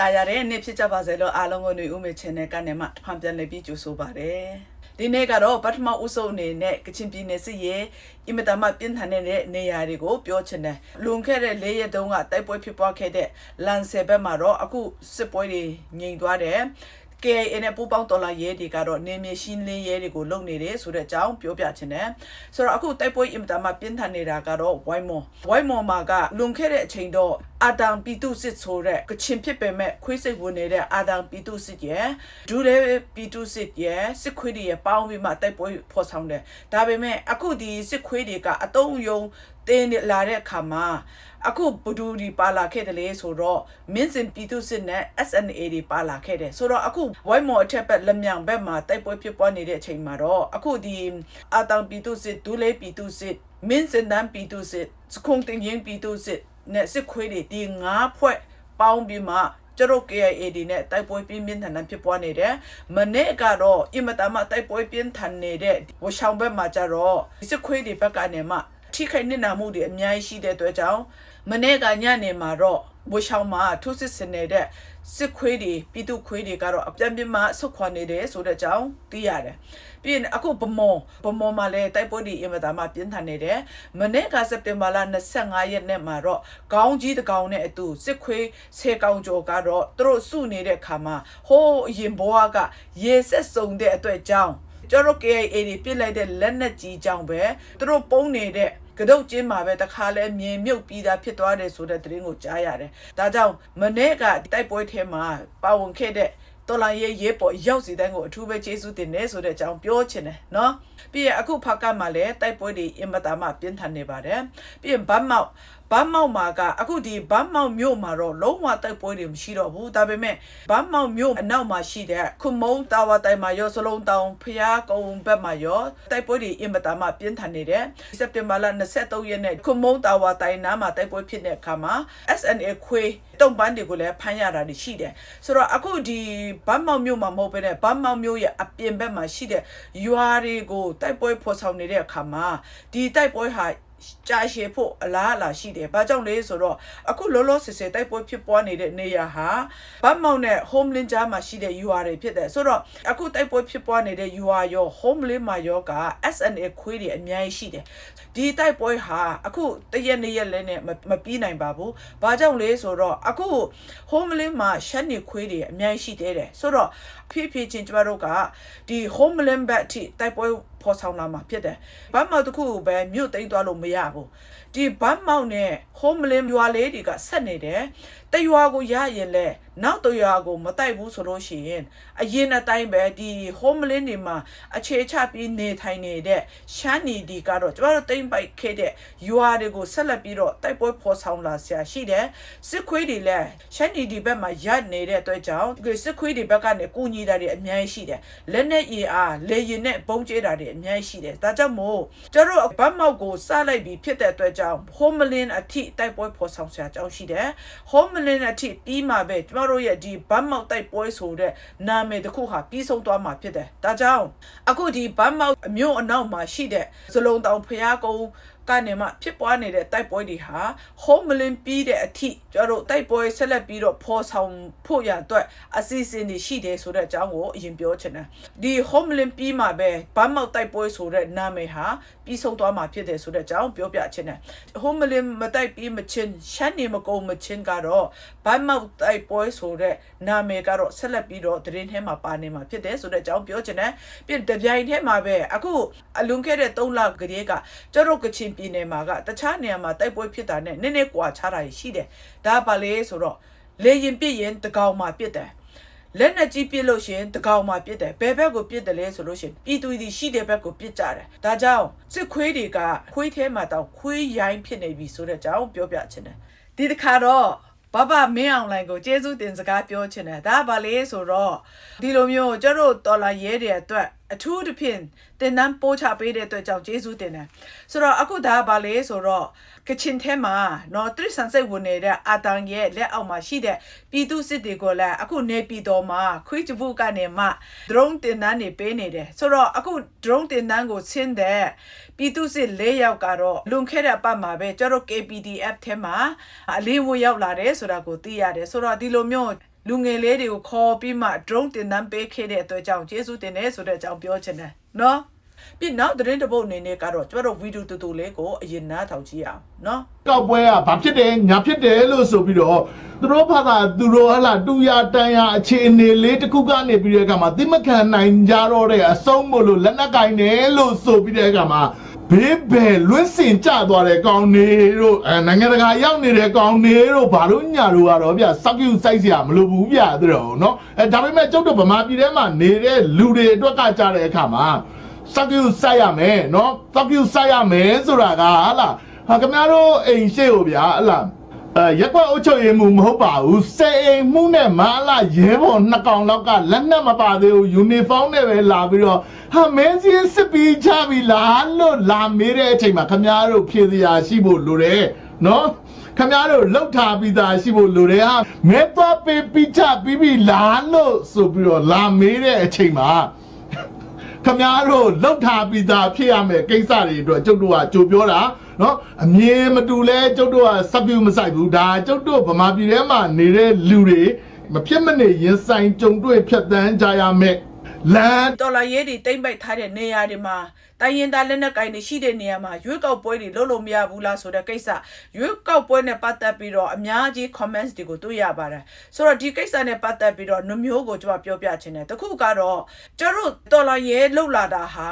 တာရတဲ့နေ့ဖြစ်ကြပါစေလို့အားလုံးကိုຫນွေဦးမေ channel ကနေမှဖန်ပြန်လည်ပြီးကြိုဆိုပါရစေဒီနေ့ကတော့ပထမဦးဆုံးအနေနဲ့ကချင်ပြည်နယ်စစ်ရေးအင်မတန်မှပြင်းထန်တဲ့နေရာတွေကိုပြောချင်တယ်လွန်ခဲ့တဲ့၄ရက်တုန်းကတိုက်ပွဲဖြစ်ပွားခဲ့တဲ့လန်ဆယ်ဘက်မှာတော့အခုစစ်ပွဲတွေငြိမ်သွားတယ် KAA နဲ့ပူးပေါင်းတော်လာရဲတွေကတော့နေမြေရှင်းလင်းရဲတွေကိုလုပ်နေတယ်ဆိုတဲ့အကြောင်းပြောပြချင်တယ်ဆိုတော့အခုတိုက်ပွဲအင်မတန်မှပြင်းထန်နေတာကတော့ဝိုင်းမော်ဝိုင်းမော်မှာကလွန်ခဲ့တဲ့အချိန်တော့အာတံပီတုစစ်ဆိုတဲ့ကချင်ဖြစ်ပေမဲ့ခွေးစိတ်ဝင်နေတဲ့အာတံပီတုစစ်ရဲ့ဒူရဲပီတုစစ်ရဲ့စစ်ခွေးတွေရဲ့ပေါင်းပြီးမှတိုက်ပွဲဖော်ဆောင်တယ်ဒါပေမဲ့အခုဒီစစ်ခွေးတွေကအတုံးယုံတင်းလာတဲ့အခါမှာအခုဘဒူဒီပါလာခဲ့တယ်လေဆိုတော့မင်းစင်ပြည်သူစစ်နဲ့ SNA တွေပါလာခဲ့တယ်ဆိုတော့အခုဝိုင်းမော်အထက်ဘက်လက်မြောင်ဘက်မှာတိုက်ပွဲဖြစ်ပွားနေတဲ့အချိန်မှာတော့အခုဒီအာတောင်ပြည်သူစစ်ဒူလေးပြည်သူစစ်မင်းစင်တန်းပြည်သူစစ်စခုံတင်ရင်ပြည်သူစစ်နဲ့စစ်ခွေးတွေဒီငါးဖွဲ့ပေါင်းပြီးမှကျတို့ KIA ဒီနဲ့တိုက်ပွဲပြင်းပြင်းထန်ထန်ဖြစ်ပွားနေတယ်။မနေ့ကတော့အင်မတန်မှတိုက်ပွဲပြင်းထန်နေတဲ့ဝရှောင်ဘက်မှာကျတော့စစ်ခွေးတွေဘက်ကနေမှ ထိခိုက်နစ်နာမှုတွေအများကြီးရှိတဲ့အတွက်ကြောင့်မနေ့ကညနေမှာတော့ဝရှောင်မှာထုစစ်စင်နေတဲ့စစ်ခွေးတွေပြည်သူခွေးတွေကတော့အပြင်းပြင်းမှဆုတ်ခွာနေတယ်ဆိုတဲ့အကြောင်းသိရတယ်။ပြီးရင်အခုဗမော်ဗမော်မှာလည်းတိုက်ပွဲတွေအင်မတန်မှပြင်းထန်နေတယ်။မနေ့ကစက်တင်ဘာလ25ရက်နေ့မှာတော့ခေါင်းကြီးတကောင်နဲ့အတူစစ်ခွေးဆယ်ကောင်ကျော်ကတော့သူတို့စုနေတဲ့ခါမှာဟိုးအရင်ဘွားကရေဆက်စုံတဲ့အတွက်ကြောင့်ကျတော့ KAA တွေပြစ်လိုက်တဲ့လက်နက်ကြီးကြောင့်ပဲသူတို့ပုံနေတဲ့ ကတုတ်ကျင်းမှာပဲတခါလဲမြင်မြုပ်ပြီးသားဖြစ်သွားတယ်ဆိုတဲ့သတင်းကိုကြားရတယ်။ဒါကြောင့်မနေ့ကတိုက်ပွဲထဲမှာပါဝင်ခဲ့တဲ့တော်လိုင်းရဲ့ရဲပေါ်ရောက်စီတိုင်းကိုအထူးပဲကျေးဇူးတင်တယ်ဆိုတဲ့အကြောင်းပြောချင်တယ်နော်ပြီးရင်အခုဖက်ကမှာလည်းတိုက်ပွဲတွေအင်မတန်မှပြင်းထန်နေပါတယ်ပြီးရင်ဘတ်မောက် ဘတ်မောက်မှာကအခုဒီဘတ်မောက်မြို့မှာတော့လုံးဝတိုက်ပွဲတွေမရှိတော့ဘူးဒါပေမဲ့ဘတ်မောက်မြို့အနောက်မှာရှိတဲ့ခုမုံတာဝတိုင်မှာရောစလုံးတောင်ဖျားကုန်းဘက်မှာရောတိုက်ပွဲတွေအင်မတန်မှပြင်းထန်နေတယ်စက်တင်ဘာလ23ရက်နေ့ခုမုံတာဝတိုင်နားမှာတိုက်ပွဲဖြစ်တဲ့အခါမှာ SNA ခွေတုံပန်းတွေကိုလည်းဖမ်းရတာတွေရှိတယ်ဆိုတော့အခုဒီဘတ်မောက်မြို့မှာမဟုတ်ဘဲနဲ့ဘတ်မောက်မြို့ရဲ့အပြင်ဘက်မှာရှိတဲ့ရွာတွေကိုတိုက်ပွဲဖော်ဆောင်နေတဲ့အခါမှာဒီတိုက်ပွဲဟာ ကြာရှည်ဖို့အလားအလာရှိတယ်။ဘာကြောင့်လဲဆိုတော့အခုလောလောဆယ်ဆယ်တိုက်ပွဲဖြစ်ပွားနေတဲ့နေရာဟာဗတ်မောင်နဲ့ homeland ကြားမှာရှိတဲ့ UR တွေဖြစ်တယ်။ဆိုတော့အခုတိုက်ပွဲဖြစ်ပွားနေတဲ့ UR ရော homeland မှာရောက SNA ခွေးတွေအများကြီးရှိတယ်။ဒီတိုက်ပွဲဟာအခုတရက်နေ့ရက်လဲနဲ့မပြီးနိုင်ပါဘူး။ဘာကြောင့်လဲဆိုတော့အခု homeland မှာရှမ်းနေခွေးတွေအများကြီးရှိသေးတယ်။ဆိုတော့ဖြစ်ဖြစ်ချင်းကျမတို့ကဒီ homeland ဘက်အထိတိုက်ပွဲ ဖော်ဆောင်လာမှာဖြစ်တယ်။ဘတ်မောက်တစ်ခုပဲမြို့သိမ်းသွားလို့မရဘူး။ဒီဘတ်မောက်နဲ့ homeland ရွာလေးတွေကဆက်နေတယ်။တရွာကိုရရင်လဲနောက်တရွာကိုမတိုက်ဘူးဆိုလို့ရှိရင်အရင်အတိုင်းပဲဒီ homeland တွေမှာအခြေချပြီးနေထိုင်နေတဲ့ရှမ်းနီဒီကတော့ကျမတို့တိမ့်ပိုက်ခဲ့တဲ့ရွာတွေကိုဆက်လက်ပြီးတော့တိုက်ပွဲဖော်ဆောင်လာဆရာရှိတယ်။စစ်ခွေးတွေလည်းရှမ်းနီဒီဘက်မှာရပ်နေတဲ့အတွက်ကြောင့်ဒီစစ်ခွေးတွေဘက်ကနေကူညီတာတွေအများကြီးရှိတယ်။လက်နဲ့အင်အားလေရင်နဲ့ပုံကျဲတာတွေအများကြီးရှိတယ်ဒါကြောင့်မို့ကျတို့ဘတ်မောက်ကိုစလိုက်ပြီးဖြစ်တဲ့အတွက်ကြောင့် homeland အထိတိုက်ပွဲဖော်ဆောင်ဆရာကြောင်းရှိတယ် homeland အထိပြီးမှပဲကျမတို့ရဲ့ဒီဘတ်မောက်တိုက်ပွဲဆိုတဲ့နာမည်တစ်ခုဟာပြီးဆုံးသွားမှာဖြစ်တယ်ဒါကြောင့်အခုဒီဘတ်မောက်အမျိုးအနောက်မှာရှိတဲ့ဇလုံတောင်ဖျားကုန်းကနေမှဖြစ်ပွားနေတဲ့တိုက်ပွဲတွေဟာ homeland ပြီးတဲ့အထိကျတို့တိုက်ပွဲဆက်လက်ပြီးတော့ဖော်ဆောင်ဖို့ရအတွက်အစီအစဉ်တွေရှိတယ်ဆိုတဲ့အကြောင်းကိုအရင်ပြောချင်တယ်ဒီ homeland ပြီးမှပဲဘာမောက်တိုက်ပွဲဆိုတဲ့နာမည်ဟာပြီးဆုံးသွားမှာဖြစ်တယ်ဆိုတဲ့အကြောင်းပြောပြချင်တယ် homeland မတိုက်ပြီးမချင်းရှမ်းနေမကုန်မချင်းကတော့ဘာမောက်တိုက်ပွဲဆိုတဲ့နာမည်ကတော့ဆက်လက်ပြီးတော့သတင်းထဲမှာပါနေမှာဖြစ်တယ်ဆိုတဲ့အကြောင်းပြောချင်တယ်ပြီးတပြိုင်တည်းမှာပဲအခုအလွန်ခဲ့တဲ့3လကလေးကကျတို့ကချင်ပြည်နယ်မှာကတခြားနေရာမှာတိုက်ပွဲဖြစ်တာနဲ့နည်းနည်းကွာခြားတာရှိတယ်ဒါပါလေဆိုတော့လေရင်ပြစ်ရင်တကောင်မှာပြစ်တယ်လက်နဲ့ကြီးပြစ်လို့ရှင်တကောင်မှာပြစ်တယ်ဘယ်ဘက်ကိုပြစ်တယ်လဲဆိုလို့ရှင်ပြည်သူတွေရှိတဲ့ဘက်ကိုပြစ်ကြတယ်ဒါကြောင့်စစ်ခွေးတွေကခွေးထဲမှာတောင်ခွေးရိုင်းဖြစ်နေပြီဆိုတဲ့အကြောင်းပြောပြချင်တယ်ဒီတစ်ခါတော့ဘဘမင်းအောင်လိုင်ကိုကျေးဇူးတင်စကားပြောချင်တယ်ဒါပါလေဆိုတော့ဒီလိုမျိုးကျတို့တော်လာရဲတဲ့အတွက် အထူးသဖြင့်တင်နန်းပိုးချပေးတဲ့အတွက်ကြောင့်ကျေးဇူးတင်တယ်ဆိုတော့အခုဒါပါလေဆိုတော့ကချင်ထဲမှာနော်တရစ်ဆန်စိတ်ဝင်နေတဲ့အာတန်ရဲ့လက်အောက်မှာရှိတဲ့ပြည်သူစစ်တွေကိုလည်းအခုနေပြည်တော်မှာခွေးချပုကနေမှ drone တင်နန်းနေပေးနေတယ်ဆိုတော့အခု drone တင်နန်းကိုဆင်းတဲ့ပြည်သူစစ်၄ယောက်ကတော့လွန်ခဲ့တဲ့အပတ်မှာပဲကျတော့ KPDF ထဲမှာအလင်းဝရောက်လာတယ်ဆိုတာကိုသိရတယ်ဆိုတော့ဒီလိုမျိုး လူငယ်လေးတွေကိုခေါ်ပြီးမှ drone တင်တန်းပေးခဲ့တဲ့အတွက်ကြောင့်ကျေးဇူးတင်တယ်ဆိုတဲ့အကြောင်းပြောချင်တယ်နော်ပြီးနောက်သတင်းတစ်ပုဒ်အနေနဲ့ကတော့ကျွန်တော်တို့ဗီဒီယိုတူတူလေးကိုအရင်နားထောင်ကြည့်အောင်နော်ကောက်ပွဲကဘာဖြစ်တယ်ညာဖြစ်တယ်လို့ဆိုပြီးတော့သူတို့ဘာသာသူတို့ဟလာတူရတန်ရအခြေအနေလေးတစ်ခုကနေပြီးတဲ့အခါမှာတိမခံနိုင်ကြတော့တဲ့အဆုံးမလို့လက်နက်ကင်တယ်လို့ဆိုပြီးတဲ့အခါမှာ ဘေးဘယ်လွင့်စင်ကြသွားတဲ့ကောင်းနေတို့အဲနိုင်ငံတကာရောက်နေတဲ့ကောင်းနေတို့ဘာလို့ညာတို့ကတော့ဗျစောက်ကျူစိုက်စရာမလိုဘူးဗျသူတို့နော်အဲဒါပေမဲ့ကျုပ်တို့ဗမာပြည်ထဲမှာနေတဲ့လူတွေအတွက်ကကြတဲ့အခါမှာစက်ကူစိုက်ရမယ်နော်စက်ကူစိုက်ရမယ်ဆိုတာကဟာလားဟာခင်ဗျားတို့အိမ်ရှိကိုဗျာဟလား အဲရက်ကွက်အုပ်ချုပ်ရေးမှုမဟုတ်ပါဘူးစေအိမ်မှုနဲ့မဟာလားရဲဘော်နှစ်ကောင်လောက်ကလက်နက်မပါသေးဘူးယူနီဖောင်းနဲ့ပဲလာပြီးတော့ဟာမင်းစီစစ်ပြီးချပြီလားလို့လာမေးတဲ့အချိန်မှာခင်ဗျားတို့ဖြေစရာရှိဖို့လိုတယ်နော်ခင်ဗျားတို့လောက်ထားပြီးသားရှိဖို့လိုတယ်ဟာမဲသွားပေးပြီးချပြီးပြီလားလို့ဆိုပြီးတော့လာမေးတဲ့အချိန်မှာခမားတို့လောက်ထားပြီးသားဖြစ်ရမယ်ကိစ္စတွေအတွက်ကျုပ်တို့ကကြိုပြောတာ နော်အမြင်မတူလဲကျုပ်တို့ကစပြူမဆိုင်ဘူးဒါကျုပ်တို့ဗမာပြည်ထဲမှာနေတဲ့လူတွေမဖြစ်မနေရင်ဆိုင်ကြုံတွေ့ဖြတ်တန်းကြရမယ်လမ်းဒေါ်လာရေးတွေတိမ့်ပိုက်ထားတဲ့နေရာတွေမှာတိုင်းရင်းသားလက်နက်ကိုင်တွေရှိတဲ့နေရာမှာရွေးကောက်ပွဲတွေလုပ်လို့မရဘူးလားဆိုတဲ့ကိစ္စရွေးကောက်ပွဲနဲ့ပတ်သက်ပြီးတော့အများကြီး comments တွေကိုတွေ့ရပါတယ်ဆိုတော့ဒီကိစ္စနဲ့ပတ်သက်ပြီးတော့နှမျိုးကိုကျွန်မပြောပြချင်တယ်တခုကတော့ကျတို့ဒေါ်လာရေးလှုပ်လာတာဟာ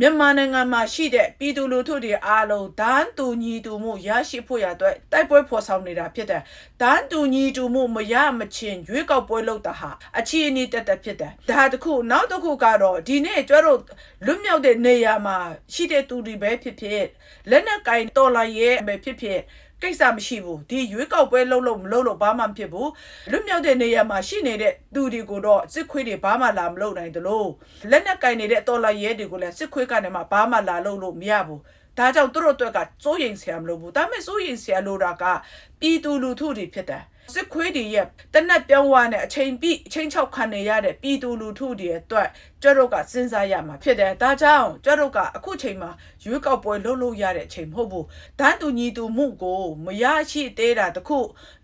မြန်မာနိုင်ငံမှာရှိတဲ့ပြည်သူလူထုတွေအားလုံးဒန်းတူညီတူမှုရရှိဖို့ရအတွက်တိုက်ပွဲဖော်ဆောင်နေတာဖြစ်တယ်။ဒန်းတူညီတူမှုမရမချင်းရွေးကောက်ပွဲလုပ်တာဟာအခြေအနေတက်တက်ဖြစ်တယ်။ဒါတစ်ခုနောက်တစ်ခုကတော့ဒီနေ့ကျတို့လွတ်မြောက်တဲ့နေရာမှာရှိတဲ့သူတွေပဲဖြစ်ဖြစ်လက်နက်ကင်တော်လာရဲ့ပဲဖြစ်ဖြစ် ကိစ္စမရှိဘူးဒီရွေးကောက်ပွဲလုံးလုံးမလုံးလို့ဘာမှမဖြစ်ဘူးလွတ်မြောက်တဲ့နေရာမှာရှိနေတဲ့သူတွေကိုတော့စစ်ခွေးတွေဘာမှလာမလုပ်နိုင်သလိုလက်နက်ကင်နေတဲ့တော်လာရဲတွေကိုလည်းစစ်ခွေးကနေမှဘာမှလာလုပ်လို့မရဘူးဒါကြောင့်သူတို့အတွက်ကစိုးရိမ်စရာမလိုဘူးဒါပေမဲ့စိုးရိမ်စရာလိုတာကပြည်သူလူထုတွေဖြစ်တယ် စစ်ခွေးတွေရဲ့တနက်ပြောင်းဝါနဲ့အချိန်ပြည့်အချိန်ချောက်ခံနေရတဲ့ပြည်သူလူထုတွေအတွက်ကျတို့ကစဉ်းစားရမှာဖြစ်တယ်ဒါကြောင့်ကျတို့ကအခုချိန်မှာရွေးကောက်ပွဲလုပ်လို့ရတဲ့အချိန်မဟုတ်ဘူးဒန်းတူညီတူမှုကိုမရရှိသေးတာတခု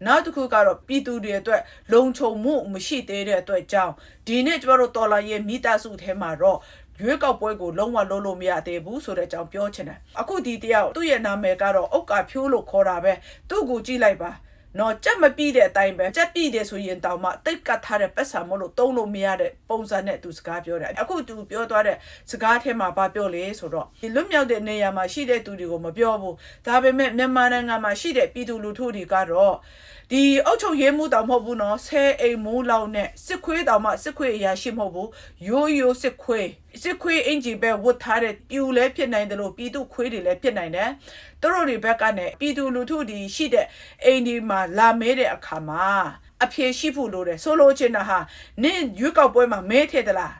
နောက်တစ်ခုကတော့ပြည်သူတွေအတွက်လုံခြုံမှုမရှိသေးတဲ့အတွက်ကြောင့်ဒီနေ့ကျတို့တော်လာရဲ့မိသားစုထဲမှာတော့ရွေးကောက်ပွဲကိုလုံးဝလုံးလို့မရသေးဘူးဆိုတဲ့အကြောင်းပြောချင်တယ်အခုဒီတယောက်သူ့ရဲ့နာမည်ကတော့အုတ်ကာဖြိုးလို့ခေါ်တာပဲသူ့ကိုကြည့်လိုက်ပါ နော်ကြက်မပြီးတဲ့အတိုင်းပဲကြက်ပြီးတယ်ဆိုရင်တောင်မှတိတ်ကတ်ထားတဲ့ပတ်စံမလို့တုံးလို့မရတဲ့ပုံစံနဲ့သူစကားပြောတယ်အခုသူပြောသွားတဲ့စကားထဲမှာဘာပြောလဲဆိုတော့ဒီလွတ်မြောက်တဲ့နေရာမှာရှိတဲ့သူတွေကိုမပြောဘူးဒါပေမဲ့မြန်မာနိုင်ငံမှာရှိတဲ့ပြည်သူလူထုတွေကတော့ဒီအုတ်ချုပ်ရဲမှုတောင်မဟုတ်ဘူးနော်ဆဲအိမ်မိုးလောက်နဲ့စစ်ခွေးတောင်မှစစ်ခွေးအရာရှိမဟုတ်ဘူးရိုးရိုးစစ်ခွေးစစ်ခွေးအင်ဂျီပဲဝတ်ထားတဲ့ပြူလဲဖြစ်နိုင်တယ်လို့ပြည်သူခွေးတွေလည်းဖြစ်နိုင်တယ်သူတို့တွေဘက်ကနေပြည်သူလူထုဒီရှိတဲ့အိမ်ဒီမှာလာမဲတဲ့အခါမှာအဖြေရှိဖို့လိုတယ်ဆိုလိုချင်တာဟာနင့်ရွေးကောက်ပွဲမှာမဲထည့်သလား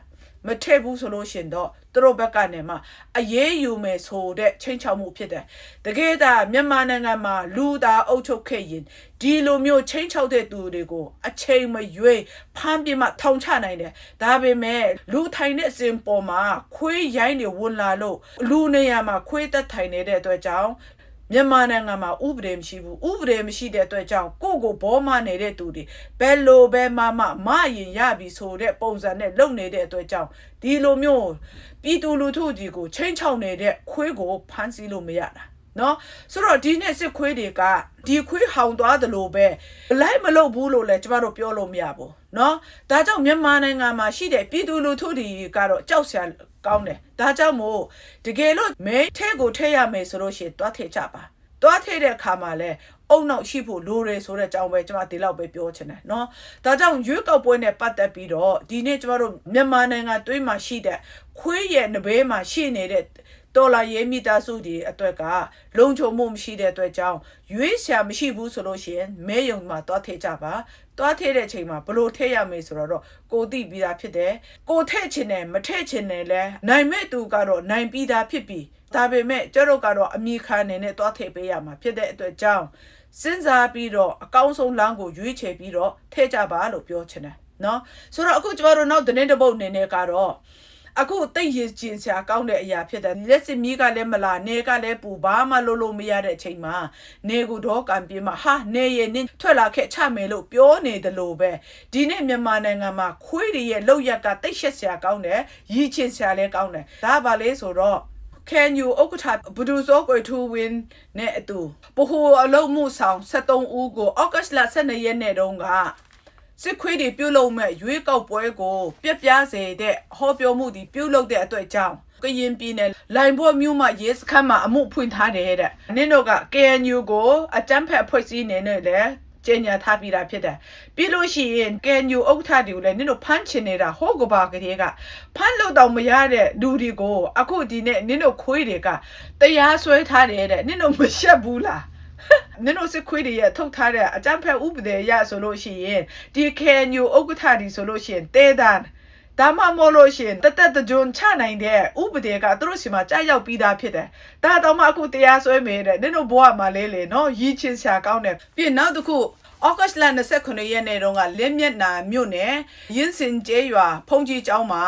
မထည့်ဘူးဆိုလို့ရှင်တော့သူတို့ဘက်ကနေမှအရေးယူမယ်ဆိုတဲ့ချိန်ချောက်မှုဖြစ်တယ်။တကယ်ဒါမြန်မာနိုင်ငံမှာလူသားအုပ်ချုပ်ခဲ့ရင်ဒီလိုမျိုးချိန်ချောက်တဲ့သူတွေကိုအချိန်မရွေးဖမ်းပြမှထောင်ချနိုင်တယ်။ဒါပေမဲ့လူထိုင်တဲ့အစဉ်ပေါ်မှာခွေးရိုင်းတွေဝင်လာလို့လူနေရာမှာခွေးသက်ထိုင်နေတဲ့အတွက်ကြောင့် မြန်မာနိုင်ငံမှာဥပဒေမရှိဘူးဥပဒေမရှိတဲ့အတွက်ကြောင့်ကိုယ့်ကိုဘောမနေတဲ့သူတွေဘယ်လိုပဲမမမရင်ရပြီဆိုတဲ့ပုံစံနဲ့လုပ်နေတဲ့အတွက်ကြောင့်ဒီလိုမျိုးပြည်သူလူထုကြီးကိုချင်းချောင်နေတဲ့ခွေးကိုဖမ်းဆီးလို့မရတာနော်ဆိုတော့ဒီနေ့စစ်ခွေးတွေကဒီခွေးဟောင်သွားတယ်လို့ပဲလိုက်မလုပ်ဘူးလို့လည်းကျမတို့ပြောလို့မရဘူးနော်ဒါကြောင့်မြန်မာနိုင်ငံမှာရှိတဲ့ပြည်သူလူထုတွေကတော့ကြောက်စရာ ကောင်းတယ်ဒါကြောင့်မို့တကယ်လို့မဲထဲကိုထဲရမယ်ဆိုလို့ရှိရင်တွားထဲကြပါတွားထဲတဲ့အခါမှာလဲအုံနောက်ရှိဖို့လိုတယ်ဆိုတဲ့အကြောင်းပဲကျွန်မဒီလောက်ပဲပြောချင်တယ်เนาะဒါကြောင့်ရွေးကောက်ပွဲနဲ့ပတ်သက်ပြီးတော့ဒီနေ့ကျွန်တော်တို့မြန်မာနိုင်ငံတွင်းမှာရှိတဲ့ခွေးရဲ့နဘေးမှာရှိနေတဲ့တော်လာရေးမိသားစုတွေအတွက်ကလုံခြုံမှုမရှိတဲ့အတွက်ကြောင့်ရွေးရှာမရှိဘူးဆိုလို့ရှိရင်မဲယုံမှာတွားထည့်ကြပါ တွားထည့်တဲ့ချိန်မှာဘလို့ထည့်ရမယ်ဆိုတော့ကိုသိပြီးသားဖြစ်တယ်ကိုထည့်ချင်တယ်မထည့်ချင်တယ်လဲနိုင်မဲ့သူကတော့နိုင်ပြီးသားဖြစ်ပြီးဒါပေမဲ့ကျတို့ကတော့အမိခံနေနဲ့တွားထည့်ပေးရမှာဖြစ်တဲ့အတွက်ကြောင့်စဉ်းစားပြီးတော့အကောင်းဆုံးလမ်းကိုရွေးချယ်ပြီးတော့ထည့်ကြပါလို့ပြောချင်တယ်နော်ဆိုတော့အခုကျမတို့နောက်သတင်းတစ်ပုဒ်အနေနဲ့ကတော့ အခုတိတ်ရကျင်စရာကောင်းတဲ့အရာဖြစ်တယ်လက်စစ်မီးကလည်းမလာနေကလည်းပူဘာမှလုပ်လို့မရတဲ့အချိန်မှာနေကူတော့ကံပြေးမှာဟာနေရနင်းထွက်လာခဲ့ချမယ်လို့ပြောနေတယ်လို့ပဲဒီနေ့မြန်မာနိုင်ငံမှာခွေးတွေရဲ့လောက်ရက်ကတိတ်ရှက်စရာကောင်းတယ်ရည်ချင်စရာလည်းကောင်းတယ်ဒါပါလေဆိုတော့ can you ဥက္ကဋ္ဌဘဒူဇောကိုထူဝင်းနဲ့အတူပဟိုအလုံးမှုဆောင်73ဦးကိုဩဂတ်လ12ရက်နေ့တုန်းက စစ်ခွေးတွေပြုတ်လုံးမဲ့ရွေးကောက်ပွဲကိုပြက်ပြားစေတဲ့ဟောပြောမှုဒီပြုတ်လုပ်တဲ့အတွက်ကြောင့်ကရင်ပြည်နယ်လိုင်ဘော့မြို့မှာရဲစခန်းမှာအမှုဖွင့်ထားတယ်တဲ့နင်တို့က KNU ကိုအကြမ်းဖက်အဖွဲ့အစည်းနေနဲ့လေကျင်းညာထားပြီးတာဖြစ်တယ်ပြီးလို့ရှိရင် KNU ဥက္ကဋ္ဌတွေကိုလည်းနင်တို့ဖမ်းချင်နေတာဟောကဘာကလေးကဖမ်းလို့တော့မရတဲ့လူတွေကိုအခုဒီနေ့နင်တို့ခွေးတွေကတရားစွဲထားတယ်တဲ့နင်တို့မရှက်ဘူးလား နင်တို့စစ်ခွေးတွေရထုတ်ထားတဲ့အကြမ်းဖက်ဥပဒေရဆိုလို့ရှိရင်ဒီ KNU ဥက္ကဋ္ဌဒီဆိုလို့ရှိရင်တဲတန်းဒါမှမဟုတ်လို့ရှိရင်တသက်တကြွချနိုင်တဲ့ဥပဒေကသူတို့စီမှာကြားရောက်ပြီးသားဖြစ်တယ်။ဒါတော့မှအခုတရားစွဲမေးတဲ့နင်တို့ဘဝမှာလေးလေနော်ရည်ချင်းစရာကောင်းတယ်။ပြီးနောက်တစ်ခု ဩဂတ်လ29ရက်နေ့တုန်းကလင်းမျက်နာမြို့နယ်ရင်းစင်ကျေးရွာဖုန်ကြီးကျောင်းမှာ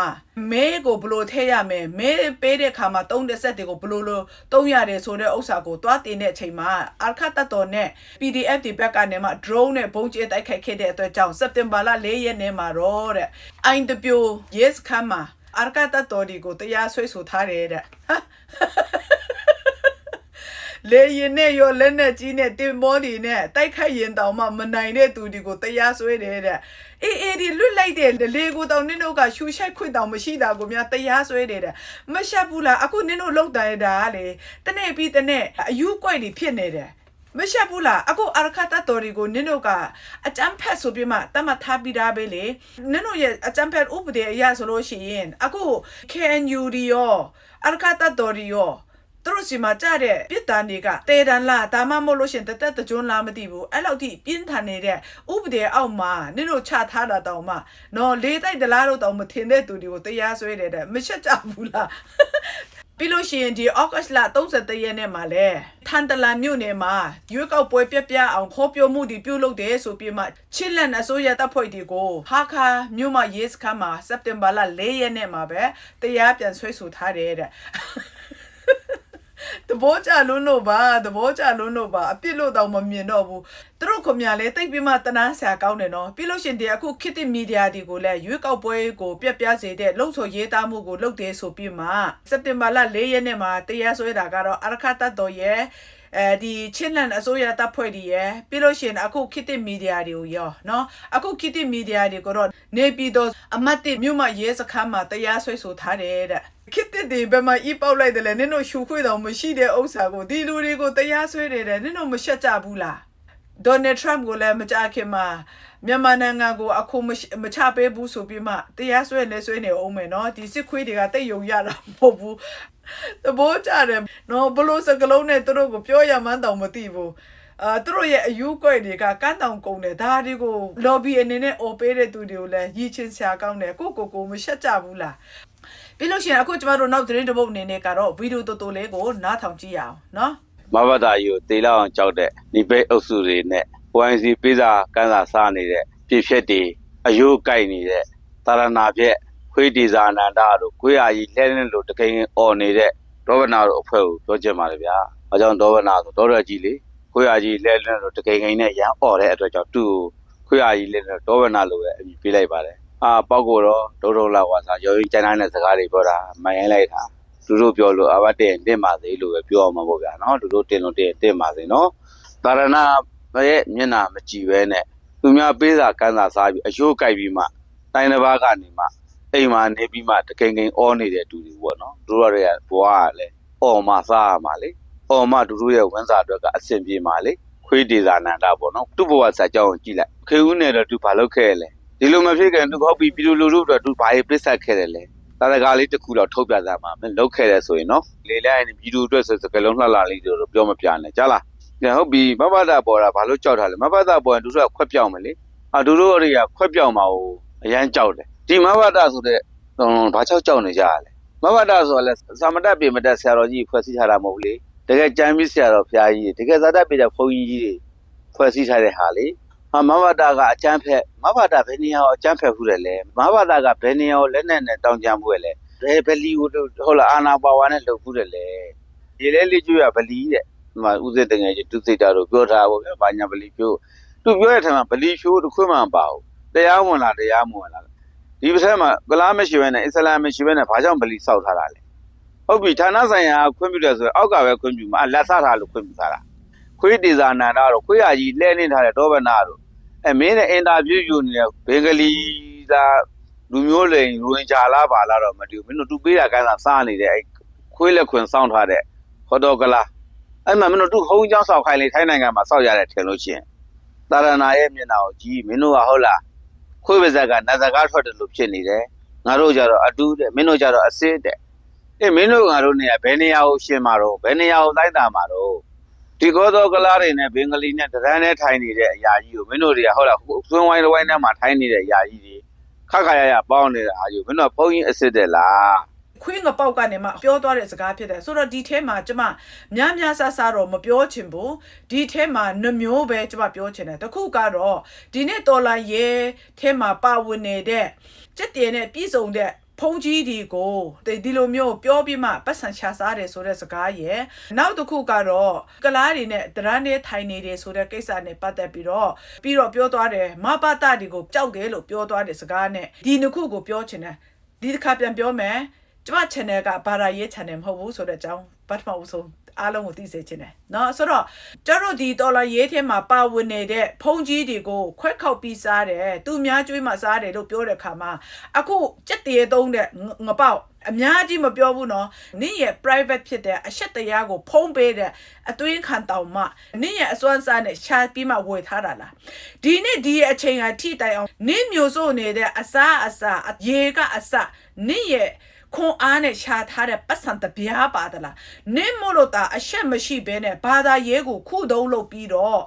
မဲကိုဘလို့ထည့်ရမယ်မဲပေးတဲ့ခါမှာတုံးတဲ့ဆက်တွေကိုဘလို့လို့တုံးရတယ်ဆိုတဲ့ဥစ္စာကိုတွားတင်တဲ့အချိန်မှာအာခတ်တတော်နဲ့ PDF ဒီဘက်ကနေမှ drone နဲ့ဘုံကျဲတိုက်ခိုက်ခဲ့တဲ့အတွက်ကြောင့်စက်တင်ဘာလ4ရက်နေ့မှာတော့တဲ့အိုင်တပြို yes ခမ်းမှာအာခတ်တတော်ဒီကိုတရားစွဲဆိုထားတယ်တဲ့ လေရင်နဲ့ရောလက်နဲ့ကြီးနဲ့တင်မောဒီနဲ့တိုက်ခိုက်ရင်တောင်မှမနိုင်တဲ့သူတွေကိုတရားစွဲတယ်တဲ့အေးအေးဒီလွတ်လိုက်တဲ့လေကိုတောင်နင်းတို့ကရှူရှိုက်ခွင့်တောင်မရှိတာကိုများတရားစွဲတယ်တဲ့မရှက်ဘူးလားအခုနင်းတို့လောက်တယ်ဒါကလေတနေ့ပြီးတနေ့အယူကွိုက်တွေဖြစ်နေတယ်မရှက်ဘူးလားအခုအာရခတ်တတော်တွေကိုနင်းတို့ကအကြမ်းဖက်ဆိုပြီးမှတတ်မှတ်ထားပြီးသားပဲလေနင်းတို့ရဲ့အကြမ်းဖက်ဥပဒေအရဆိုလို့ရှိရင်အခု KNU ဒီရောအာရခတ်တတော်ဒီရော သူတို့စီမှာကြတဲ့ပြစ်ဒဏ်တွေကတေတန်လားဒါမှမဟုတ်လို့ရှရင်တသက်တကြွန်းလားမသိဘူးအဲ့လောက်ထိပြင်းထန်နေတဲ့ဥပဒေအောက်မှာနင်တို့ချထားတာတောင်မှနော်လေးတိုက်တလားတော့တောင်မထင်တဲ့သူတွေကိုတရားစွဲတယ်တဲ့မရှက်ကြဘူးလားပြီးလို့ရှိရင်ဒီဩဂတ်လ31ရက်နေ့မှာလဲထန်တလန်မြို့နယ်မှာရွေးကောက်ပွဲပြပြအောင်ခေါ်ပြမှုဒီပြုလုပ်တယ်ဆိုပြီးမှချစ်လက်အစိုးရတပ်ဖွဲ့တွေကိုဟာခါမြို့မှာရေးစခန်းမှာစက်တင်ဘာလ4ရက်နေ့မှာပဲတရားပြန်ဆွဲဆိုထားတယ်တဲ့ သဘောကျလွန်းလို့ပါသဘောကျလွန်းလို့ပါအပြစ်လို့တော့မမြင်တော့ဘူးသူတို့ကမြန်လဲတိတ်ပြီးမှတနာဆရာကောင်းတယ်နော်ပြီးလို့ရှင်တည်းအခုခေတ်သစ်မီဒီယာတွေကိုလည်းရွေးကောက်ပွဲကိုပြက်ပြစေတဲ့လှုပ်ဆော်ရေးသားမှုကိုလုပ်တယ်ဆိုပြီးမှစက်တင်ဘာလ၄ရက်နေ့မှာတရားစွဲတာကတော့အရခတ်တ်တော်ရဲ့အဲဒီချင်းလန်အစိုးရတပ်ဖွဲ့တွေရယ်ပြီးလို့ရှိရင်အခုခေတ်မီဒီယာတွေကိုရောနော်အခုခေတ်မီဒီယာတွေကတော့နေပြည်တော်အမတ်တမြို့မရဲစခန်းမှာတရားစွဲဆိုထားတယ်တဲ့ ခေတ်တစ်တွေဘယ်မှာဤပေါက်လိုက်တယ်လဲနင်တို့ရှူခွေတော်မရှိတဲ့ဥစ္စာကိုဒီလူတွေကိုတရားစွဲတယ်တဲ့နင်တို့မရှက်ကြဘူးလားဒေါ်နယ်ထရမ့်ကိုလည်းမကြခင်မှာမြန်မာနိုင်ငံကိုအခုမမချပေးဘူးဆိုပြီးမှတရားစွဲနေစွဲနေအောင်မယ်နော်ဒီစစ်ခွေးတွေကတိတ်ယုံရတာမဟုတ်ဘူးတဘောကြတယ်နော်ဘလို့စကလုံးနဲ့သူတို့ကိုပြောရမှန်းတောင်မသိဘူးအာသူတို့ရဲ့အယူကွက်တွေကကန်းတောင်ကုန်တယ်ဒါတွေကို lobby အနေနဲ့အော်ပေးတဲ့သူတွေကိုလည်းရည်ချင်းစရာကောင်းတယ်ကိုကိုကိုမရှက်ကြဘူးလား ပြီးလို့ရှိရင်အခုကျမတို့နောက်သတင်းတစ်ပုဒ်အနေနဲ့ကတော့ဗီဒီယိုတော်တော်လေးကိုနားထောင်ကြည့်ရအောင်နော်မဘတာယူတေလောက်အောင်ကြောက်တဲ့ဒီဘိတ်အုပ်စုတွေနဲ့ YC ပေးစာကန်းစာစားနေတဲ့ပြည့်ဖြက်တွေအယိုးကိုက်နေတဲ့သာရနာဖြက်ခွေးတီဇာနန္ဒတို့ခွေးအာကြီးလဲလဲလို့တကိန်းអော်နေတဲ့ဒေါဝနာတို့အဖွဲ့ကိုပြောချင်ပါလေဗျာ။အကြောင်းဒေါဝနာဆိုဒေါရကြီးလေခွေးအာကြီးလဲလဲလို့တကိန်းကိန်းနဲ့ရန်អော်တဲ့အတွက်ကြောင့်သူ့ကိုခွေးအာကြီးလဲလဲဒေါဝနာလို့ပဲအမည်ပေးလိုက်ပါတယ်။ အာပေါက်ကိုတော့ဒုဒုလာဝါစာရောရင်းကျန်းတဲ့စကားတွေပြောတာမှန်ရင်လိုက်တာ။သူတို့ပြောလို့အဘတ်တင်တင်ပါသေးလို့ပဲပြောအောင်မှာပေါ့ဗျာနော်သူတို့တင်လို့တင်တင်ပါစေနော်တာရဏရဲ့မျက်နှာမကြည့်ပဲနဲ့သူများပေးစာကန်းစာစားပြီးအယိုးကြိုက်ပြီးမှတိုင်းတစ်ပါးကနေမှအိမ်မှာနေပြီးမှတကိန်ကိန်အောနေတဲ့တူတွေပေါ့နော်သူတို့ရဲ့ဘွားကလည်းအော်မစားရမှာလေအော်မသူတို့ရဲ့ဝန်စာအတွက်ကအဆင်ပြေမှာလေခွေးဒေဇာနန္ဒပေါ့နော်သူ့ဘဝဆက်ကြောင်းကိုကြည့်လိုက်ခေဦးနဲ့တော့သူဘာလုပ်ခဲ့ရလဲ ဒီလိုမဖြစ်ခင်သူဟုတ်ပြီပြည်လူလူတို့အတွက်သူဘာရေးပစ်ဆက်ခဲ့တယ်လဲတာတကာလေးတစ်ခုတော့ထုတ်ပြသမှာမင်းလုတ်ခဲ့တယ်ဆိုရင်နော်လေလိုက်ရင်ဗီဒီယိုအတွက်ဆိုစကလုံးလှလှလေးတို့ပြောမပြနဲ့ကြားလားညဟုတ်ပြီမဘတာပေါ်တာဘာလို့ကြောက်ထားလဲမဘတာပေါ်ရင်သူတို့ကခွက်ပြောင်းမယ်လေအာသူတို့တွေကခွက်ပြောင်းမှာကိုအရန်ကြောက်တယ်ဒီမဘတာဆိုတဲ့ဟွန်းဘာကြောက်ကြောက်နေကြရလဲမဘတာဆိုလဲသာမတတ်ပြေမတတ်ဆရာတော်ကြီးဖွဲ့စည်းထားတာမဟုတ်လေတကယ်ကြမ်းပြီးဆရာတော်ဖျားကြီးတကယ်ဇာတပြေတဲ့ဘုန်းကြီးကြီးတွေဖွဲ့စည်းထားတဲ့ဟာလေဟာ မဘာတာကအကျန်းဖက်မဘာတာဘယ်နေရာကိုအကျန်းဖက်ဖူးတယ်လဲမဘာတာကဘယ်နေရာကိုလက်နဲ့နဲ့တောင်းကြမ်းမှုရလဲဘယ်ဗလီကိုဟုတ်လားအာနာပါဝါနဲ့လှုပ်ဘူးတယ်လေရေလဲလေးကျွေးရဗလီတဲ့ဒီမှာဥစစ်တငယ်ချင်းသူစိတ်တာတို့ပြောထားပါဗျာဘာညာဗလီပြောသူပြောတဲ့ထက်မှာဗလီဖြိုးတစ်ခွင့်မှမပါဘူးတရားဝင်လားတရားမဝင်လားဒီတစ်ထက်မှာကလားမရှိဘဲနဲ့အစ္စလာမ်မရှိဘဲနဲ့ဘာကြောင့်ဗလီစောက်ထားတာလဲဟုတ်ပြီဌာနဆိုင်ရာခွင့်ပြုတယ်ဆိုရင်အောက်ကပဲခွင့်ပြုမှာလက်ဆထားလို့ခွင့်ပြုထားတာခွေးဒေဇာနန္ဒတို့ခွေးရကြီးလဲလင်းထားတဲ့တောဗနာတို့ အဲမင်းနဲ့အင်တာဗျူးယူနေတဲ့ဘင်္ဂလီသာလူမျိုးလိန်ရိုဝင်ဂျာလားပါလားတော့မသိဘူးမင်းတို့သူပေးတာကန်းစားစားနေတဲ့အဲ့ခွေးလက်ခွင်စောင့်ထားတဲ့ဟောတော်ကလာအဲ့မှာမင်းတို့သူဟုံးချောင်းဆောက်ခိုင်းလေထိုင်းနိုင်ငံမှာစောက်ရတဲ့ထင်လို့ရှိရင်တာရနာရဲ့မျက်နှာကိုကြည့်မင်းတို့ကဟုတ်လားခွေးပါဇက်ကနတ်စကားထွက်တယ်လို့ဖြစ်နေတယ်ငါတို့ကြတော့အတူတဲ့မင်းတို့ကြတော့အစစ်တဲ့အေးမင်းတို့ငါတို့နေရဘယ်နေရာကိုရှင်မှာတော့ဘယ်နေရာကိုလိုက်တာမှာတော့ ဒီကောတော်ကလားတွေနဲ့ဘင်္ဂလီနဲ့တရန်နဲ့ထိုင်နေတဲ့အရာကြီးကိုမင်းတို့တွေကဟုတ်လားသွင်းဝိုင်းတစ်ဝိုင်းထဲမှာထိုင်နေတဲ့အရာကြီးတွေခက်ခါရရပေါင်းနေတာအာယူမင်းတို့ကပုံရင်အစ်စ်တယ်လားခွေးငပေါက်ကနေမှပြောသွားတဲ့စကားဖြစ်တယ်ဆိုတော့ဒီထဲမှာကျမများများဆဆတော့မပြောချင်ဘူးဒီထဲမှာနှမျိုးပဲကျမပြောချင်တယ်တစ်ခုကတော့ဒီနေ့တော်လိုင်းရဲထဲမှာပါဝင်နေတဲ့စက်တင်နဲ့ပြည်စုံတဲ့ ဖုန်ကြီးဒီကိုဒီဒီလိုမျိုးပြောပြီးမှပတ်စံချစားတယ်ဆိုတဲ့စကားရယ်နောက်တစ်ခုကတော့ကလားတွေနဲ့တရန်နဲ့ထိုင်နေတယ်ဆိုတဲ့ကိစ္စနဲ့ပတ်သက်ပြီးတော့ပြီးတော့ပြောသွားတယ်မပတဒီကိုကြောက်တယ်လို့ပြောသွားတဲ့စကားနဲ့ဒီနှစ်ခုကိုပြောချင်တယ်ဒီတစ်ခါပြန်ပြောမယ်ကျမ channel ကဘာသာရေး channel မဟုတ်ဘူးဆိုတဲ့အကြောင်းပထမဦးဆုံး အားလုံးကိုသိစေချင်တယ်เนาะဆိုတော့ကျတို့ဒီဒေါ်လာရေးထဲမှာပါဝင်နေတဲ့ဖုန်ကြီးတွေကိုခွက်ခောက်ပြီးစားတယ်သူများကျွေးမှစားတယ်လို့ပြောတဲ့ခါမှာအခုကြက်တရေသုံးတဲ့ငပေါက်အများကြီးမပြောဘူးเนาะနင့်ရဲ့ private ဖြစ်တဲ့အရှက်တရားကိုဖုံးပေးတဲ့အသွင်းခံတောင်မှနင့်ရဲ့အစွမ်းစားနဲ့ရှာပြီးမှဝယ်ထားတာလားဒီနေ့ဒီအချိန်ကထိတိုင်အောင်နင့်မျိုးစိုးနေတဲ့အစားအစာရေကအစနင့်ရဲ့ ခွန်အားနဲ့ရှာထားတဲ့ပတ်စံတပြားပါသလားနင်းမို့လို့တာအရှက်မရှိဘဲနဲ့ဘာသာရေးကိုခုတုံးလုပ်ပြီးတော့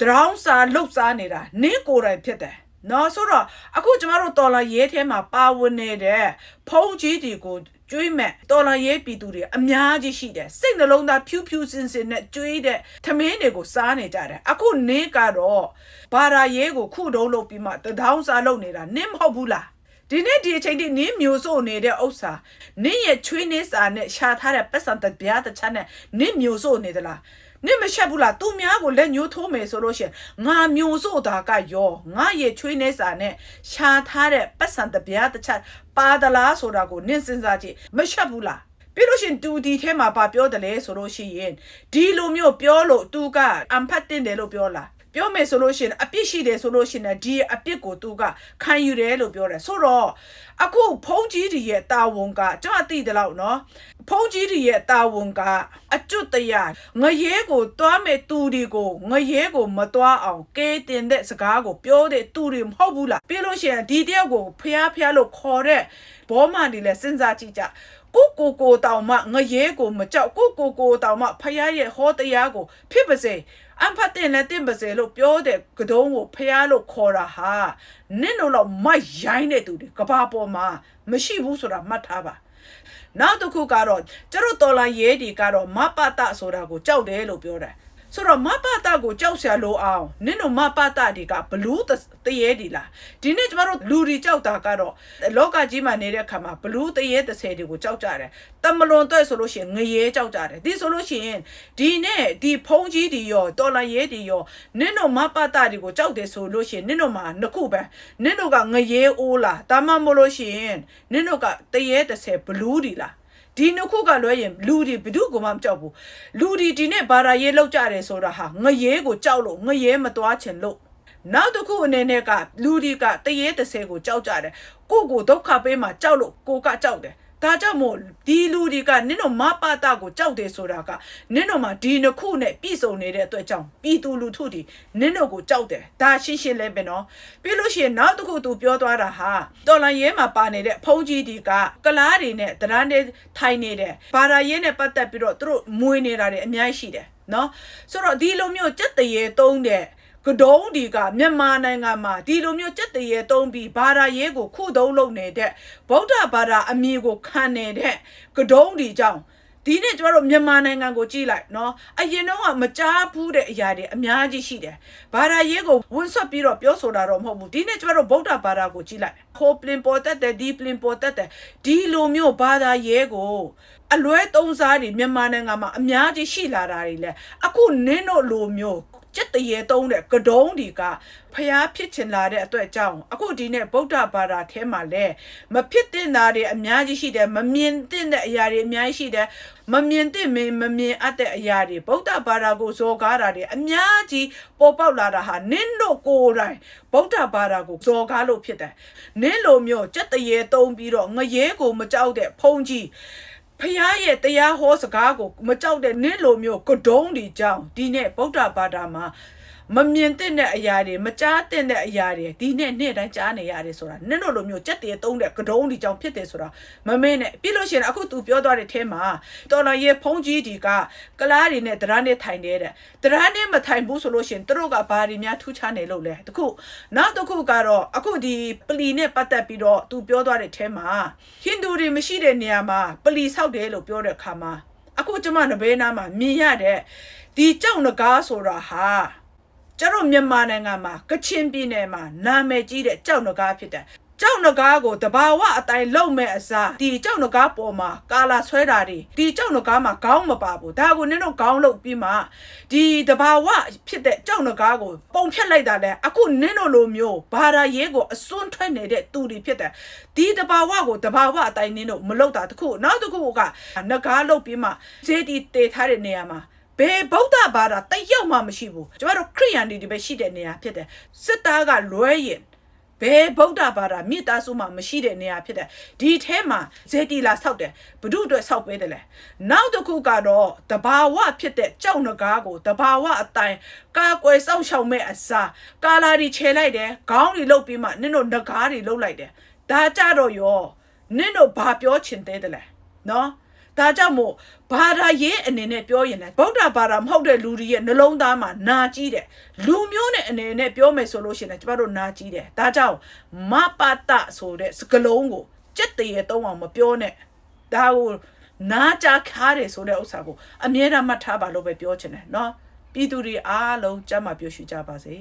ဒရောင်းစာလှုပ်စားနေတာနင်းကိုယ်တိုင်ဖြစ်တယ်နော်ဆိုတော့အခုကျမတို့တော်လာရေးထဲမှာပါဝင်နေတဲ့ဖုံးကြီးတွေကိုကျွေးမဲ့တော်လာရေးပြည်သူတွေအများကြီးရှိတယ်စိတ်နှလုံးသားဖြူးဖြူးစင်စင်နဲ့ကျွေးတဲ့သမင်းတွေကိုစားနေကြတယ်အခုနင်းကတော့ဘာသာရေးကိုခုတုံးလုပ်ပြီးမှတဒေါင်းစားလုပ်နေတာနင်းမဟုတ်ဘူးလား ဒီနေ့ဒီအချိန်ထိနင်းမျိုးစိုးနေတဲ့ဥစ္စာနင်းရဲ့ချွေးနေစာနဲ့ရှာထားတဲ့ပတ်စံတပြားတစ်ချမ်းနဲ့နင်းမျိုးစိုးနေသလားနင်းမရှက်ဘူးလားသူများကိုလက်ညှိုးထိုးမယ်ဆိုလို့ရှရင်ငါမျိုးစိုးတာကရောငါရဲ့ချွေးနေစာနဲ့ရှာထားတဲ့ပတ်စံတပြားတစ်ချမ်းပါသလားဆိုတာကိုနင်းစဉ်းစားကြည့်မရှက်ဘူးလားပြီးလို့ရှရင်တူဒီထဲမှာဗာပြောတယ်လေဆိုလို့ရှိရင်ဒီလိုမျိုးပြောလို့သူကအံဖတ်တင်တယ်လို့ပြောလား ပြောမယ်ဆိုလို့ရှိရင်အပြစ်ရှိတယ်ဆိုလို့ရှိရင်ဒီအပြစ်ကိုသူကခံယူတယ်လို့ပြောတယ်ဆိုတော့အခုဖုံးကြီးတွေရဲ့တာဝန်ကကျွန်တော်သိတယ်လို့နော်ဖုံးကြီးတွေရဲ့တာဝန်ကအကျွတ်တရငရဲကိုတွားမဲ့သူတွေကိုငရဲကိုမတွားအောင်ကဲတင်တဲ့စကားကိုပြောတဲ့သူတွေမဟုတ်ဘူးလားပြီးလို့ရှိရင်ဒီတယောက်ကိုဖျားဖျားလို့ခေါ်တဲ့ ဘောမန်တွေလည်းစဉ်းစားကြည့်ကြကိုကိုကိုတောင်မှငရဲကိုမကြောက်ကိုကိုကိုတောင်မှဖျားရဲ့ဟောတရားကိုဖြစ်ပါစေအန်ဖတ်တင်နဲ့တင်ပါစေလို့ပြောတဲ့ကတုံးကိုဖျားလို့ခေါ်တာဟာနင့်တို့တော့မိုက်ရိုင်းတဲ့သူတွေကဘာပေါ်မှာမရှိဘူးဆိုတာမှတ်ထားပါနောက်တစ်ခုကတော့ကျတို့တော်လာရဲဒီကတော့မပတဆိုတာကိုကြောက်တယ်လို့ပြောတယ် ဆိုတော့မပတကိုကြောက်စရာလိုအောင်နင့်တို့မပတတွေကဘလူးတရေဒီလားဒီနေ့ကျမတို့လူတွေကြောက်တာကတော့လောကကြီးမှာနေတဲ့ခါမှာဘလူးတရေ30တွေကိုကြောက်ကြတယ်တမလွန်တော့ဆိုလို့ရှိရင်ငရဲကြောက်ကြတယ်ဒီဆိုလို့ရှိရင်ဒီနေ့ဒီဖုံးကြီးတွေရောတော်လာရဲတွေရောနင့်တို့မပတတွေကိုကြောက်တယ်ဆိုလို့ရှိရင်နင့်တို့မှာနှစ်ခုပဲနင့်တို့ကငရဲအိုးလားတာမမို့လို့ရှိရင်နင့်တို့ကတရေ30ဘလူးဒီလား ဒီနှစ်ခုကလွဲရင်လူတွေဘယ်သူမှမကြောက်ဘူးလူတွေဒီနေ့ဘာသာရေးလောက်ကြတယ်ဆိုတာဟာငရဲကိုကြောက်လို့ငရဲမသွားချင်လို့နောက်တစ်ခုအနေနဲ့ကလူတွေကတရေ30ကိုကြောက်ကြတယ်ကိုကိုဒုက္ခပေးမှကြောက်လို့ကိုကကြောက်တယ် ဒါကြောင့်မို့ဒီလူတွေကနင့်တို့မပါတာကိုကြောက်တယ်ဆိုတာကနင့်တို့မှာဒီနှစ်ခုနဲ့ပြည့်စုံနေတဲ့အတွက်ကြောင့်ပြည်သူလူထုတွေနင့်တို့ကိုကြောက်တယ်ဒါရှင်းရှင်းလဲပဲနော်ပြီးလို့ရှိရင်နောက်တစ်ခုသူပြောသွားတာဟာတော်လန်ရဲမှာပါနေတဲ့ဖုံးကြီးတွေကကလားတွေနဲ့တရန်တွေထိုင်နေတယ်ဘာသာရေးနဲ့ပတ်သက်ပြီးတော့သူတို့မွေးနေတာတွေအများကြီးရှိတယ်နော်ဆိုတော့ဒီလိုမျိုးစက်တရေသုံးတဲ့ ကဒုံးဒီကမြန်မာနိုင်ငံမှာဒီလိုမျိုးစက်တရေသုံးပြီးဘာသာရေးကိုခုတုံးလုပ်နေတဲ့ဗုဒ္ဓဘာသာအမည်ကိုခံနေတဲ့ကဒုံးဒီကြောင့်ဒီနေ့ကျမတို့မြန်မာနိုင်ငံကိုကြည့်လိုက်နော်အရင်တော့ကမကြားဘူးတဲ့အရာတွေအများကြီးရှိတယ်ဘာသာရေးကိုဝန်ဆွတ်ပြီးတော့ပြောဆိုတာတော့မဟုတ်ဘူးဒီနေ့ကျမတို့ဗုဒ္ဓဘာသာကိုကြည့်လိုက်ခိုးပလင်ပေါ်တတ်တယ်ဒီပလင်ပေါ်တတ်တယ်ဒီလိုမျိုးဘာသာရေးကိုအလွဲသုံးစားတွေမြန်မာနိုင်ငံမှာအများကြီးရှိလာတာတွေလဲအခုနင်းတို့လိုမျိုး စက်တရေတုံးတဲ့ကဒုံးဒီကဖျားဖြစ်ချင်လာတဲ့အတွက်ကြောင့်အခုဒီနေ့ဗုဒ္ဓဘာသာထဲမှာလဲမဖြစ်တင်တာတွေအများကြီးရှိတယ်မမြင်တင်တဲ့အရာတွေအများကြီးရှိတယ်မမြင်တင်မင်မမြင်အပ်တဲ့အရာတွေဗုဒ္ဓဘာသာကိုဇော်ကားတာတွေအများကြီးပေါ်ပေါက်လာတာဟာနင်းတို့ကိုယ်တိုင်ဗုဒ္ဓဘာသာကိုဇော်ကားလို့ဖြစ်တယ်နင်းလိုမျိုးစက်တရေတုံးပြီးတော့ငရဲကိုမကြောက်တဲ့ဖုန်ကြီး ဖះရဲ့တရားဟောစကားကိုမကြောက်တဲ့နင့်လိုမျိုးကဒုံးဒီကြောင်းဒီနေ့ဗုဒ္ဓဘာသာမှာ မမြင်တဲ့အရာတွေမကြားတဲ့အရာတွေဒီနေ့နေ့တိုင်းကြားနေရတယ်ဆိုတာနင့်တို့လိုမျိုးစက်တည်းသုံးတဲ့ကဒုံးဒီကြောင်းဖြစ်တယ်ဆိုတာမမင်းနဲ့ပြီးလို့ရှိရင်အခု तू ပြောသွားတဲ့အဲမှာတော်တော်ရဲ့ဖုံးကြီးဒီကကလားတွေနဲ့တရမ်းနဲ့ထိုင်နေတဲ့တရမ်းနဲ့မထိုင်ဘူးဆိုလို့ရှိရင်သူတို့ကဘာတွေများထူးခြားနေလို့လဲတခုနောက်တစ်ခုကတော့အခုဒီပလီနဲ့ပတ်သက်ပြီးတော့ तू ပြောသွားတဲ့အဲမှာဟိန္ဒူတွေမရှိတဲ့နေရာမှာပလီဆောက်တယ်လို့ပြောတဲ့အခါမှာအခုကျမနဘေးနားမှာမြင်ရတဲ့ဒီကြောက်နဂါးဆိုတာဟာ ကျတော့မြန်မာနိုင်ငံမှာကချင်ပြည်နယ်မှာနာမည်ကြီးတဲ့ကြောက်နဂါးဖြစ်တယ်ကြောက်နဂါးကိုတဘာဝအတိုင်းလုံမဲ့အစားဒီကြောက်နဂါးပေါ်မှာကာလာဆွဲတာတွေဒီကြောက်နဂါးမှာခေါင်းမပါဘူးဒါကိုနင်းတို့ခေါင်းလုတ်ပြီးမှဒီတဘာဝဖြစ်တဲ့ကြောက်နဂါးကိုပုံဖြတ်လိုက်တာလဲအခုနင်းတို့လိုမျိုးဘာသာရေးကိုအစွန်းထွက်နေတဲ့သူတွေဖြစ်တယ်ဒီတဘာဝကိုတဘာဝအတိုင်းနင်းတို့မလုတ်တာတခုနောက်တစ်ခုကနဂါးလုတ်ပြီးမှဈေးတီတေထားတဲ့နေရာမှာ ဘယ်ဗုဒ္ဓဘာသာတယောက်မှမရှိဘူးကျမတို့ခရိယန်တွေဒီပဲရှိတဲ့နေရာဖြစ်တယ်စစ်သားကလွဲရင်ဘယ်ဗုဒ္ဓဘာသာမိသားစုမှမရှိတဲ့နေရာဖြစ်တယ်ဒီထဲမှာဇေတီလာဆောက်တယ်ဘု து အတွက်ဆောက်ပေးတယ်လေနောက်တစ်ခုကတော့တဘာဝဖြစ်တဲ့ကြောက်နဂါးကိုတဘာဝအတိုင်းကာကွယ်စောင့်ရှောက်မဲ့အစားကာလာတွေခြေလိုက်တယ်ခေါင်းတွေလုတ်ပြီးမှနင့်တို့နဂါးတွေလုတ်လိုက်တယ်ဒါကြတော့ရောနင့်တို့ဘာပြောချင်သေးတယ်လဲနော် ဒါကြောင့်မို့ဘာသာရေးအနေနဲ့ပြောရင်လည်းဗုဒ္ဓဘာသာမဟုတ်တဲ့လူတွေရဲ့နှလုံးသားမှာနာကြီးတယ်လူမျိုးနဲ့အနေနဲ့ပြောမယ်ဆိုလို့ရှိရင်လည်းကျမတို့နာကြီးတယ်ဒါကြောင့်မပတဆိုတဲ့စကလုံးကိုစက်တရေတုံးအောင်မပြောနဲ့ဒါကိုနာကြခါတယ်ဆိုတဲ့ဥစ္စာကိုအမြဲတမ်းမှတ်ထားပါလို့ပဲပြောချင်တယ်เนาะပြည်သူတွေအားလုံးကြမ်းမှပြောရှိကြပါစေ